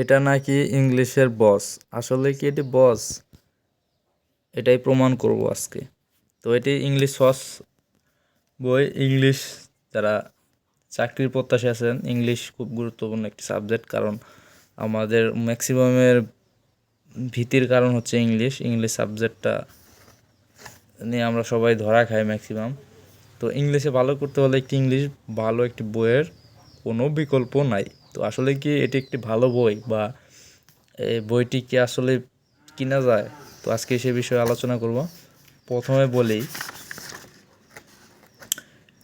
এটা নাকি ইংলিশের বস আসলে কি এটি বস এটাই প্রমাণ করব আজকে। তো এটি ইংলিশ সস বই, ইংলিশ যারা চাকরির প্রত্যাশী আছেন, ইংলিশ খুব গুরুত্বপূর্ণ একটি সাবজেক্ট কারণ আমাদের ম্যাক্সিমামের ভীতির কারণ হচ্ছে ইংলিশ। ইংলিশ সাবজেক্টটা নিয়ে আমরা সবাই ধরা খাই ম্যাক্সিমাম তো ইংলিশে ভালো করতে হলে একটি ইংলিশ ভালো একটি বইয়ের কোনো বিকল্প নাই। তো আসলে কি এটি একটি ভালো বই বা এই বইটি কি আসলে কিনা যায়? তো আজকে সে বিষয়ে আলোচনা করব। প্রথমে বলি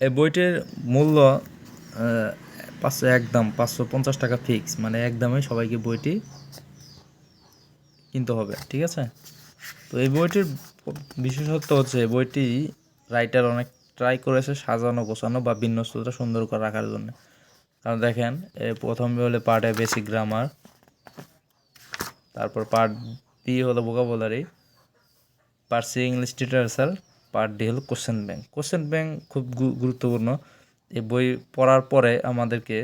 এই বইটির মূল্য পাঁচশো একদম পাঁচশো পঞ্চাশ টাকা ফিক্স মানে একদমে সবাইকে বইটি কিনতে হবে, ঠিক আছে? তো এই বইটির বিশেষত্ব হচ্ছে বইটি রাইটার অনেক ট্রাই করেছে সাজানো, গোছানো বা বিন্যস্ততা সুন্দর করে রাখার জন্য। কারণ দেখেন, এ প্রথমে হলে পার্ট এ বেসিক গ্রামার তারপর পার্ট বি হলো vocabulary part C English literature part D হলো কোশ্চেন ব্যাংক কোশ্চেন ব্যাংক খুব গুরুত্বপূর্ণ। এই বই পড়ার পরে আমাদেরকে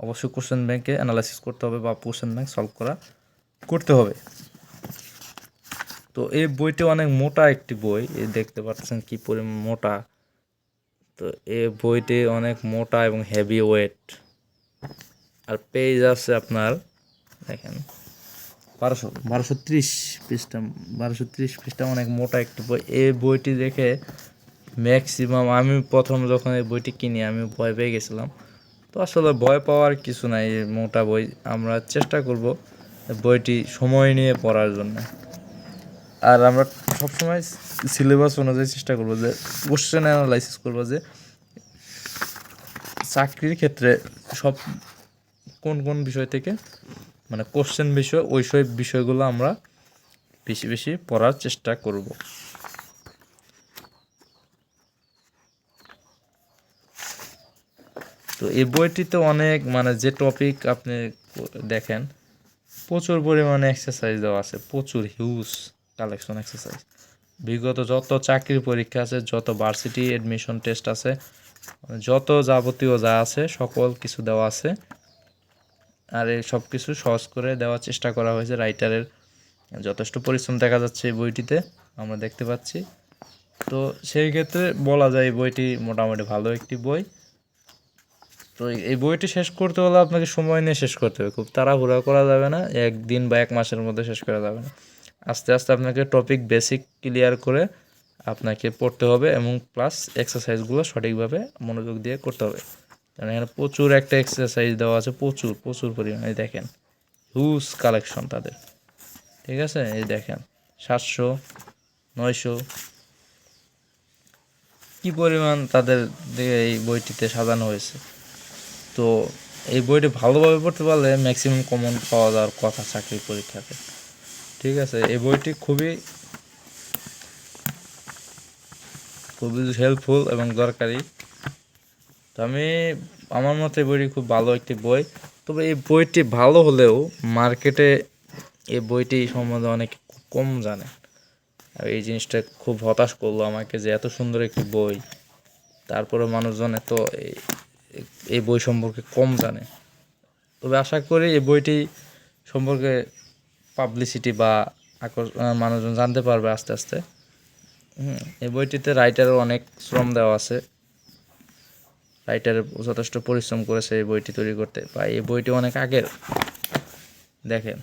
অবশ্যই কোশ্চেন ব্যাংকে অ্যানালাইসিস করতে হবে বা কোশ্চেন ব্যাংক সলভ করা করতে হবে। তো এই বইটি অনেক মোটা একটি বই দেখতে পাচ্ছেন কী পরিমাণ মোটা। তো এই বইটি অনেক মোটা এবং হেভি ওয়েট আর পেজ আছে আপনার, দেখেন। বারোশো বারোশো ত্রিশ পৃষ্ঠা, বারোশো ত্রিশ পৃষ্ঠা অনেক মোটা একটি বই। এই বইটি দেখে ম্যাক্সিমাম আমি প্রথম যখন এই বইটি কিনি, আমি ভয় পেয়ে গেছিলাম। তো আসলে ভয় পাওয়ার কিছু নাই মোটা বই। আমরা চেষ্টা করব বইটি সময় নিয়ে পড়ার জন্য। আর আমরা সবসময় সিলেবাস অনুযায়ী চেষ্টা করব যে কোশ্চেন অ্যানালাইসিস করব যে, চাকরির ক্ষেত্রে সব কোন কোন বিষয় থেকে মানে কোশ্চেন বিষয় ওই সব বিষয়গুলো আমরা বেশি বেশি পড়ার চেষ্টা করব। তো এই বইটিতে অনেক মানে যে টপিক আপনি দেখেন, প্রচুর পরিমাণে এক্সারসাইজ দেওয়া আছে, প্রচুর হিউজ কালেকশন এক্সারসাইজ বিগত যত চাকরির পরীক্ষা আছে, যত ভার্সিটি এডমিশন টেস্ট আছে যত যাবতীয় যা আছে, সকল কিছু দেওয়া আছে। আর এই সব কিছু সহজ করে দেওয়ার চেষ্টা করা হয়েছে। রাইটারের যথেষ্ট পরিশ্রম দেখা যাচ্ছে এই বইটিতে, আমরা দেখতে পাচ্ছি। তো সেই ক্ষেত্রে বলা যায় বইটি মোটামুটি ভালো একটি বই। তো এই বইটি শেষ করতে হলে আপনাকে সময় নিয়ে শেষ করতে হবে। খুব তাড়াহুড়া করা যাবে না, একদিন বা এক মাসের মধ্যে শেষ করা যাবে না। আস্তে আস্তে আপনাকে টপিক বেসিক ক্লিয়ার করে আপনাকে পড়তে হবে এবং প্লাস এক্সারসাইজগুলো সঠিকভাবে মনোযোগ দিয়ে করতে হবে। কারণ এখানে প্রচুর একটা এক্সারসাইজ দেওয়া আছে, প্রচুর প্রচুর পরিমাণে দেখেন। হিউজ কালেকশন তাদের। ঠিক আছে? এই দেখেন, সাতশো, নয়শো। কি পরিমাণ তাদের এই বইটিতে সাজানো হয়েছে। তো এই বইটি ভালোভাবে পড়তে পারলে ম্যাক্সিমাম কমন পাওয়া যাওয়ার কথা চাকরির পরীক্ষাতে। ঠিক আছে? এই বইটি খুবই খুবই হেল্পফুল এবং দরকারি। তো আমি, আমার মতে বইটি খুব ভালো একটি বই। তবে এই বইটি ভালো হলেও মার্কেটে এই বইটি সম্বন্ধে অনেক কম জানে আর এই জিনিসটা খুব হতাশ করল আমাকে যে এত সুন্দর একটি বই, তারপরে মানুষজন এত এই- বই সম্পর্কে কম জানে। তবে আশা করি এই বইটি সম্পর্কে পাবলিসিটি বা মানুষজন জানতে পারবে আস্তে আস্তে। এই বইটিতে রাইটারের অনেক শ্রম দেওয়া আছে। রাইটার যথেষ্ট পরিশ্রম করেছে এই বইটি তৈরি করতে বা এই বইটি অনেক আগের। দেখেন।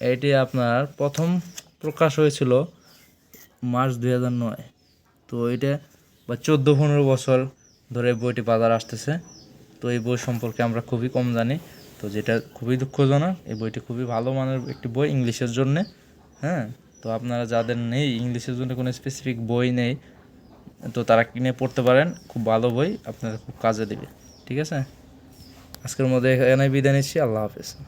এটি আপনার প্রথম প্রকাশ হয়েছিল মার্চ দুই হাজার নয়। তো এটা বা চোদ্দ পনেরো বছর ধরে বইটি বাজার আসতেছে। তো এই বই সম্পর্কে আমরা খুবই কম জানি। তো যেটা খুবই দুঃখজনক, এই বইটি খুবই ভালো মানের একটি বই ইংলিশের জন্যে। হ্যাঁ? তো আপনারা যাদের নেই, ইংলিশের জন্য কোনো স্পেসিফিক বই নেই তো তারা কিনে পড়তে পারেন, খুব ভালো বই আপনাদের খুব কাজে দেবে। ঠিক আছে? আজকের মধ্যে এখানে বিদায় নিচ্ছি, আল্লাহ হাফেজ।